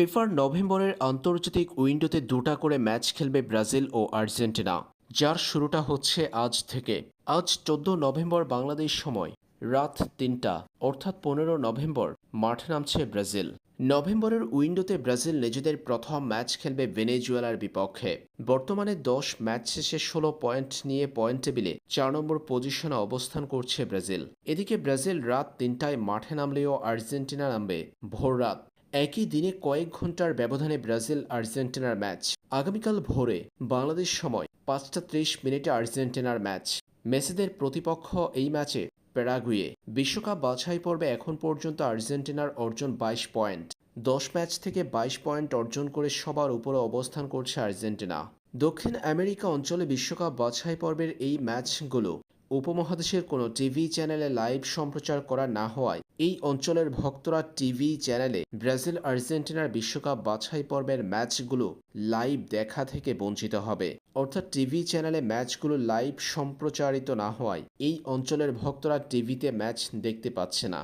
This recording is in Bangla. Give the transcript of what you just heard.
ফিফার নভেম্বরের আন্তর্জাতিক উইন্ডোতে দুটা করে ম্যাচ খেলবে ব্রাজিল ও আর্জেন্টিনা, যার শুরুটা হচ্ছে আজ থেকে। আজ চোদ্দ নভেম্বর বাংলাদেশ সময়, রাত তিনটা, অর্থাৎ পনেরো নভেম্বর মাঠে নামছে ব্রাজিল। নভেম্বরের উইন্ডোতে ব্রাজিল নিজেদের প্রথম ম্যাচ খেলবে ভেনেজুয়েলার বিপক্ষে। বর্তমানে দশ ম্যাচ শেষে ষোলো পয়েন্ট নিয়ে পয়েন্ট টেবিলে চার নম্বর পজিশনে অবস্থান করছে ব্রাজিল। এদিকে ব্রাজিল রাত তিনটায় মাঠে নামলেও আর্জেন্টিনা নামবে ভোর রাত। একই দিনে কয়েক ঘণ্টার ব্যবধানে ব্রাজিল আর্জেন্টিনার ম্যাচ। আগামীকাল ভোরে বাংলাদেশ সময় পাঁচটা ত্রিশ মিনিটে আর্জেন্টিনার ম্যাচ। মেসিদের প্রতিপক্ষ এই ম্যাচে প্যারাগুয়ে। বিশ্বকাপ বাছাই পর্বে এখন পর্যন্ত আর্জেন্টিনার অর্জন বাইশ পয়েন্ট। দশ ম্যাচ থেকে বাইশ পয়েন্ট অর্জন করে সবার উপরে অবস্থান করছে আর্জেন্টিনা। দক্ষিণ আমেরিকা অঞ্চলে বিশ্বকাপ বাছাই পর্বের এই ম্যাচগুলো উপমহাদেশের কোনো টিভি চ্যানেলে লাইভ সম্প্রচার করা না হওয়ায় এই অঞ্চলের ভক্তরা টিভি চ্যানেলে ব্রাজিল আর্জেন্টিনার বিশ্বকাপ বাছাই পর্বের ম্যাচগুলো লাইভ দেখা থেকে বঞ্চিত হবে। অর্থাৎ টিভি চ্যানেলে ম্যাচগুলো লাইভ সম্প্রচারিত না হওয়ায় এই অঞ্চলের ভক্তরা টিভিতে ম্যাচ দেখতে পাচ্ছে না।